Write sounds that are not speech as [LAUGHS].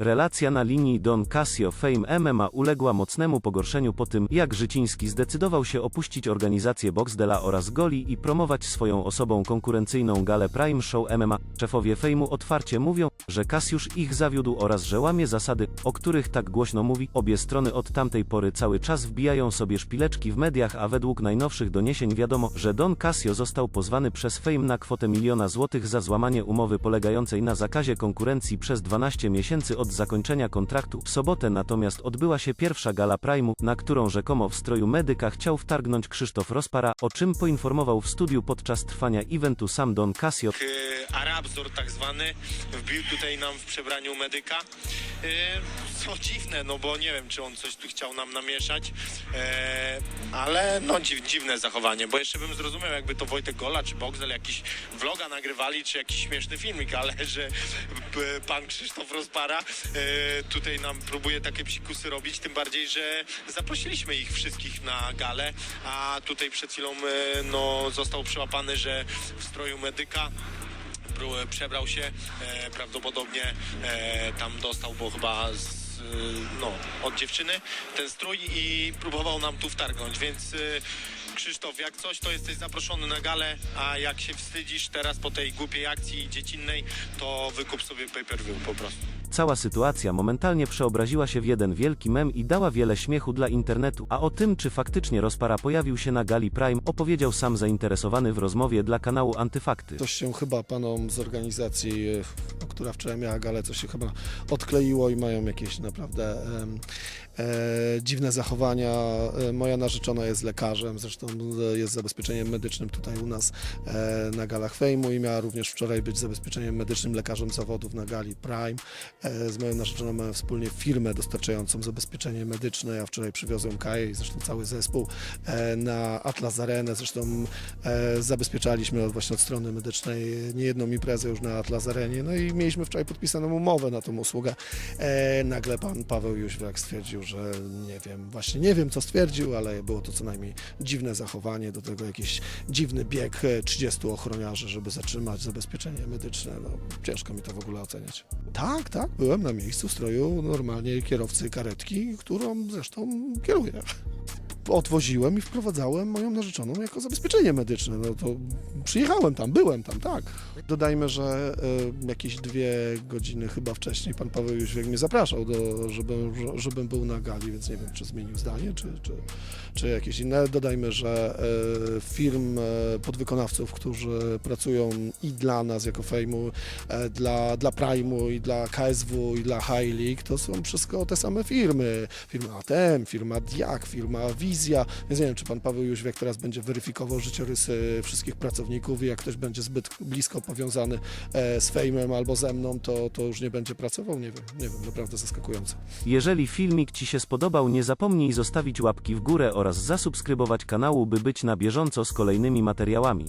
Relacja na linii Don Casio Fame MMA uległa mocnemu pogorszeniu po tym, jak Życiński zdecydował się opuścić organizację Boxdela oraz Goli i promować swoją osobą konkurencyjną galę Prime Show MMA. Szefowie Fame'u otwarcie mówią, że Kasiusz ich zawiódł oraz że łamie zasady, o których tak głośno mówi. Obie strony od tamtej pory cały czas wbijają sobie szpileczki w mediach, a według najnowszych doniesień wiadomo, że Don Casio został pozwany przez Fame na kwotę miliona złotych za złamanie umowy polegającej na zakazie konkurencji przez 12 miesięcy od zakończenia kontraktu. W sobotę natomiast odbyła się pierwsza gala Prime'u, na którą rzekomo w stroju medyka chciał wtargnąć Krzysztof Rozpara, o czym poinformował w studiu podczas trwania eventu sam Don Casio. Arabzor tak zwany wbił nam w przebraniu medyka. E, Co dziwne, no bo nie wiem, czy on coś tu chciał nam namieszać, e, ale no dziw, dziwne zachowanie, bo jeszcze bym zrozumiał, jakby to Wojtek Gola czy Boxel jakiś vloga nagrywali, czy jakiś śmieszny filmik, ale [LAUGHS] że pan Krzysztof Rozpara e, tutaj nam próbuje takie psikusy robić, tym bardziej, że zaprosiliśmy ich wszystkich na galę, a tutaj przed chwilą no, został przyłapany, że w stroju medyka przebrał się, e, prawdopodobnie e, tam dostał, bo chyba z, e, no, od dziewczyny ten strój i próbował nam tu wtargnąć, więc e, Krzysztof, jak coś, to jesteś zaproszony na galę, a jak się wstydzisz teraz po tej głupiej akcji dziecinnej, to wykup sobie pay-per-view po prostu. Cała sytuacja momentalnie przeobraziła się w jeden wielki mem i dała wiele śmiechu dla internetu, a o tym, czy faktycznie Rozpara pojawił się na gali Prime, opowiedział sam zainteresowany w rozmowie dla kanału Antyfakty. Coś się chyba panom z organizacji, e, która wczoraj miała galę, coś się chyba odkleiło i mają jakieś naprawdę em, e, dziwne zachowania. E, moja narzeczona jest lekarzem, zresztą e, jest zabezpieczeniem medycznym tutaj u nas e, na galach Fejmu i miała również wczoraj być zabezpieczeniem medycznym lekarzem zawodów na gali Prime. E, z moją narzeczoną mamy wspólnie firmę dostarczającą zabezpieczenie medyczne. Ja wczoraj przywiozłem Kaję i zresztą cały zespół e, na Atlas Arenę. Zresztą e, zabezpieczaliśmy właśnie od strony medycznej niejedną imprezę już na Atlas Arenie. No i mieliśmy wczoraj podpisaną umowę na tą usługę. Nagle pan Paweł Jóźwiak stwierdził, że nie wiem, właśnie nie wiem co stwierdził, ale było to co najmniej dziwne zachowanie, do tego jakiś dziwny bieg e, 30 ochroniarzy, żeby zatrzymać zabezpieczenie medyczne. No, ciężko mi to w ogóle oceniać. Tak, tak, byłem na miejscu w stroju normalnie kierowcy karetki, którą zresztą kieruję odwoziłem i wprowadzałem moją narzeczoną jako zabezpieczenie medyczne. No to przyjechałem tam, byłem tam, tak. Dodajmy, że e, jakieś dwie godziny chyba wcześniej pan Paweł Jóźwiak mnie zapraszał, do, żebym, żebym był na gali, więc nie wiem, czy zmienił zdanie, czy, czy, czy jakieś inne. Dodajmy, że e, firm e, podwykonawców, którzy pracują i dla nas jako Fejmu, e, dla, dla Prime'u i dla KSW i dla High League, to są wszystko te same firmy. Firma ATM, firma Diak, firma Wizja, więc nie wiem, czy pan Paweł Jóźwiak teraz będzie weryfikował życiorysy wszystkich pracowników i jak ktoś będzie zbyt blisko powiązany e, z Fejmem albo ze mną, to, to już nie będzie pracował, nie wiem, nie wiem, naprawdę zaskakujące. Jeżeli filmik Ci się spodobał, nie zapomnij zostawić łapki w górę oraz zasubskrybować kanału, by być na bieżąco z kolejnymi materiałami.